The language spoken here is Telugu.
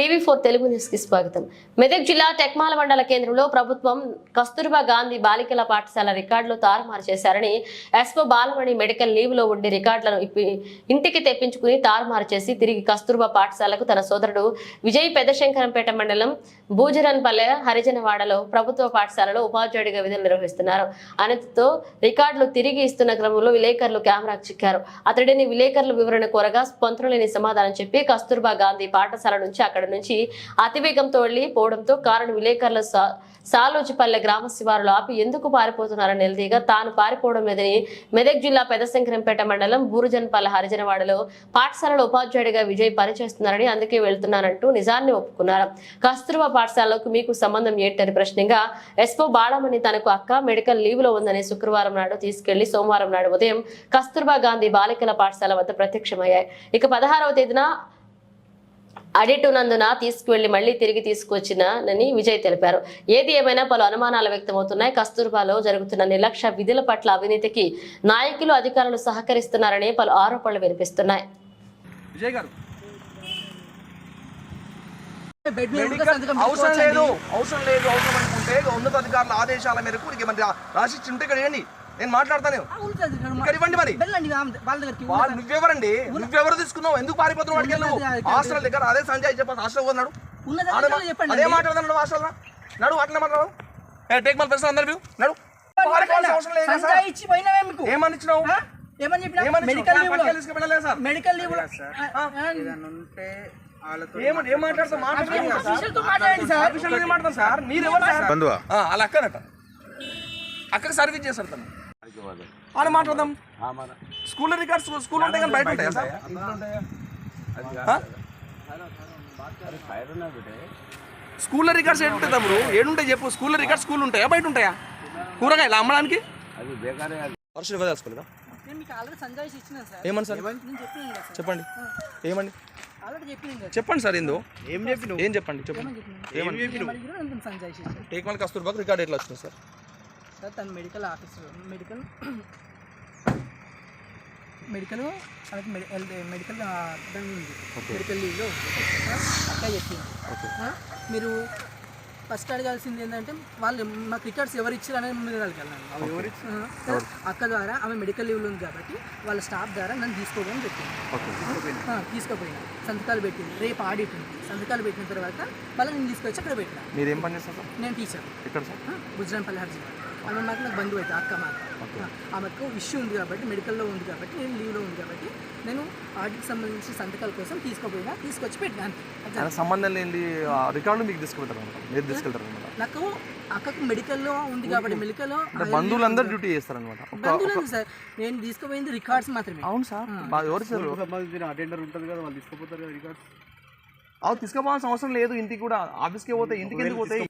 టీవీ ఫోర్ తెలుగు న్యూస్కి స్వాగతం. మెదక్ జిల్లా టెక్మాల మండల కేంద్రంలో ప్రభుత్వం కస్తూర్బా గాంధీ బాలికల పాఠశాల రికార్డులు తారుమారు చేశారని ఎస్పో బాలమణి మెడికల్ లీవ్లో ఉండే రికార్డులను ఇంటికి తెప్పించుకుని తారుమారు చేసి తిరిగి కస్తూర్బా పాఠశాలకు తన సోదరుడు విజయ్ పెద్దశంకరంపేట మండలం భూజరన్పల్లె హరిజనవాడలో ప్రభుత్వ పాఠశాలలో ఉపాధ్యాయుడిగా విధులు నిర్వహిస్తున్నారు. అనంతతో రికార్డులు తిరిగి ఇస్తున్న క్రమంలో విలేకరులు కెమెరాకు చిక్కారు. అతడిని విలేకరుల వివరణ కోరగా స్పందనలేని సమాధానం చెప్పి కస్తూర్బా గాంధీ పాఠశాల నుంచి అక్కడ నుంచి అతివేగంతో వెళ్ళి పోవడంతో కారును విలేకరుల సా- సాలోజిపల్లె గ్రామ శివారులు ఆపి ఎందుకు పారిపోతున్నారని నిలదీగా తాను పారిపోవడం లేదని మెదక్ జిల్లా పెదశంకరంపేట మండలం బూరుజన్పల్లె హరిజనవాడలో పాఠశాలలో ఉపాధ్యాయుడిగా విజయ్ పనిచేస్తున్నారని అందుకే వెళ్తున్నానంటూ నిజాన్ని ఒప్పుకున్నారు. కస్తూర్బా పాఠశాలకు మీకు సంబంధం ఏంటని ప్రశ్నగా ఎస్పో బాలమణి తనకు అక్క మెడికల్ లీవ్లో ఉందని శుక్రవారం నాడు తీసుకెళ్ళి సోమవారం నాడు ఉదయం కస్తూర్బా గాంధీ బాలికల పాఠశాల వద్ద ప్రత్యక్షమయ్యాయి. ఇక పదహారవ తేదీన అడిటునందున తీసుకువెళ్ళి మళ్ళీ తిరిగి తీసుకొచ్చినని విజయ్ తెలిపారు. ఏది ఏమైనా పలు అనుమానాలు వ్యక్తమవుతున్నాయి. కస్తూర్బాలో జరుగుతున్న నిర్లక్ష్య విధుల పట్ల అవినీతికి నాయకులు అధికారులు సహకరిస్తున్నారని పలు ఆరోపణలు వినిపిస్తున్నాయి. అవసరం. లేదు అవసరం లేదు అవసరం అనుకుంటే ఉన్నతాధికారుల ఆదేశాల మేరకు నీకు మరి రాసి ఉంటే ఇక్కడ నేను మాట్లాడతాను. ఇక్కడ మా- ఇవ్వండి మరి. వాళ్ళ నువ్వెవరండి? నువ్వెవరు తీసుకున్నావు? ఎందుకు పారిపోతున్నావు వాడికి వెళ్ళు హాస్టల్ దగ్గర అదే సంజయ్ చెప్పాను హాస్టల్ పోతున్నాడు. అదే. మాట్లాడుతున్నాడు హాస్టల్ నడు అట్లా మాట్లాడు. ఏ టేక్ మల్ పెర్సన్ అందరు నడు. ఏమని ఇచ్చినావు? ఏమని చెప్పినా? Medical? Leave sir. Medical leave అక్కనట. అక్కకి సర్వీస్ చేస్తాడు తను. వాళ్ళు మాట్లాడదాం. స్కూల్ రికార్డ్స్ స్కూల్ ఉంటాయి కానీ బయట ఉంటాయా సార్? స్కూల్లో రికార్డ్స్ ఏడుంటాయి తమ్ముడు. ఏడుంటాయి చెప్పు. స్కూల్లో రికార్డ్స్ స్కూల్ ఉంటాయా? బయట ఉంటాయా? కూరగాయలు అమ్మడానికి? వర్షం ఇవ్వదలుచుకోలేదా నేను మీకు ఆల్రెడీ సంజయ్ ఇచ్చిన సార్. ఏమని సార్? చెప్పండి. ఏమండి ఆల్రెడీ చెప్పిన కదా చెప్పండి సార్ ఏందో ఏం చెప్పి ఏం చెప్పండి చెప్పండి. ఏమని టేక్ మల్ కస్తూర్బాకు రికార్డ్ ఎట్లా వచ్చింది సార్? సార్ తను medical officer medical medical health medical medical లీవ్లో అక్క చెప్పింది. మీరు ఫస్ట్ అడగాల్సింది ఏంటంటే వాళ్ళు మాకు రికార్డ్స్ ఎవరు ఇచ్చారు అనేది మీరు అడగాలి ఆ, అక్క ద్వారా ఆమె మెడికల్ లీవ్లో ఉంది కాబట్టి వాళ్ళ స్టాఫ్ ద్వారా నన్ను తీసుకోమని చెప్పింది. తీసుకోపోయినా సంతకాలు పెట్టింది. రేపు ఆడిట్ ఉంది. సంతకాలు పెట్టిన తర్వాత మళ్ళీ నేను తీసుకొచ్చి అక్కడ పెట్టిన. మీరు ఏం పని చేస్తారు సార్? నేను టీచర్ ఎక్కడ సార్? గుజరాన్పల్లి హర్జీ ఆమె మాకు నాకు బంధువు అయితే అక్క మాకు. ఆమెకు ఇష్యూ ఉంది కాబట్టి మెడికల్లో ఉంది కాబట్టి నేను లీవ్లో ఉంది కాబట్టి నేను ఆడిట్కి సంబంధించి సంతకాల కోసం తీసుకోపోయినా తీసుకొచ్చి పెట్టినా సంబంధం లేని ఆ రికార్డులు మీకు తీసుకెళ్తారు అనమాట. మీరు తీసుకెళ్తారు అనమాట. నాకు అక్కకు మెడికల్లో ఉంది కాబట్టి మెడికల్లో బంధువులందరూ డ్యూటీ చేస్తారు అనమాట బంధువులు సార్ నేను తీసుకుపోయింది రికార్డ్స్ మాత్రమే. అవును సార్. ఎవరు సార్? సంబంధించిన అటెండర్ ఉంటుంది కదా వాళ్ళు తీసుకుపోతారు కదా రికార్డ్స్. అవి తీసుకుపోవాల్సిన అవసరం లేదు ఇంటికి కూడా. ఆఫీస్కి పోతే ఇంటికి ఎందుకు పోతాయి?